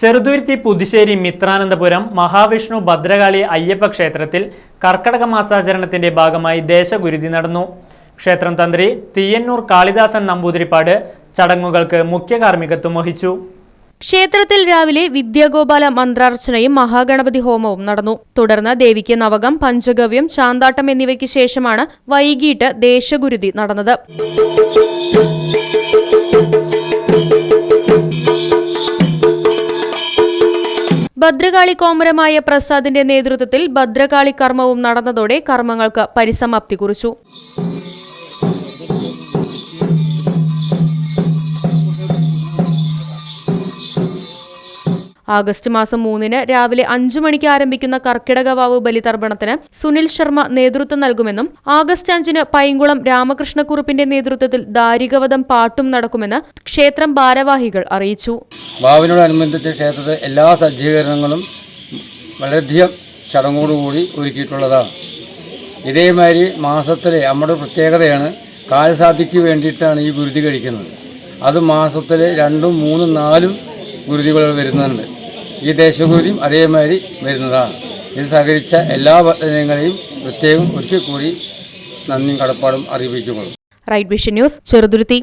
ചെറുതുരുത്തി പുതുശ്ശേരി മിത്രാനന്തപുരം മഹാവിഷ്ണു ഭദ്രകാളി അയ്യപ്പ ക്ഷേത്രത്തിൽ കർക്കടക മാസാചരണത്തിന്റെ ഭാഗമായി ദേശഗുരുതി നടന്നു. ക്ഷേത്രം തന്ത്രി തീയന്നൂർ കാളിദാസൻ നമ്പൂതിരിപ്പാട് ചടങ്ങുകൾക്ക് മുഖ്യ കാർമ്മികത്വം വഹിച്ചു. ക്ഷേത്രത്തിൽ രാവിലെ വിദ്യാഗോപാല മന്ത്രാർച്ചനയും മഹാഗണപതി ഹോമവും നടന്നു. തുടർന്ന് ദേവിക്ക് നവകം പഞ്ചഗവ്യം ചാന്താട്ടം എന്നിവയ്ക്ക് ശേഷമാണ് വൈകിട്ട് ദേശഗുരുതി നടന്നത്. ഭദ്രകാളി കോമരമായ പ്രസാദിന്റെ നേതൃത്വത്തിൽ ഭദ്രകാളി കർമ്മവും നടന്നതോടെ കർമ്മങ്ങൾക്ക് പരിസമാപ്തി കുറിച്ചു. ആഗസ്റ്റ് മാസം മൂന്നിന് രാവിലെ അഞ്ചു മണിക്ക് ആരംഭിക്കുന്ന കർക്കിടകവാവ് ബലിതർപ്പണത്തിന് സുനിൽ ശർമ്മ നേതൃത്വം നൽകുമെന്നും ആഗസ്റ്റ് അഞ്ചിന് പൈങ്കുളം രാമകൃഷ്ണക്കുറുപ്പിന്റെ നേതൃത്വത്തിൽ ദാരികവധം പാട്ടും നടക്കുമെന്ന് ക്ഷേത്രം ഭാരവാഹികൾ അറിയിച്ചു. വാവിനോടനുബന്ധിച്ച് ക്ഷേത്രത്തിൽ എല്ലാ സജ്ജീകരണങ്ങളും വളരെയധികം ചടങ്ങോടുകൂടി ഒരുക്കിയിട്ടുള്ളതാണ്. ഇതേമാതിരി മാസത്തിലെ നമ്മുടെ പ്രത്യേകതയാണ് കാലസാധിക്ക് വേണ്ടിയിട്ടാണ് ഈ ഗുരുതി കഴിക്കുന്നത്. അത് മാസത്തിൽ രണ്ടും മൂന്നും നാലും ഗുരുതികൾ വരുന്നുണ്ട്. ഈ ദേശഗുരുതിയും അതേമാതിരി വരുന്നതാണ്. ഇത് സഹകരിച്ച എല്ലാ ഭക്തജനങ്ങളെയും പ്രത്യേകം ഒരിക്കൽ കൂടി നന്ദിയും കടപ്പാടും അറിയിപ്പിച്ചുകൊള്ളും റൈറ്റ് വിഷൻ ന്യൂസ് ചെറുതുരുത്തി.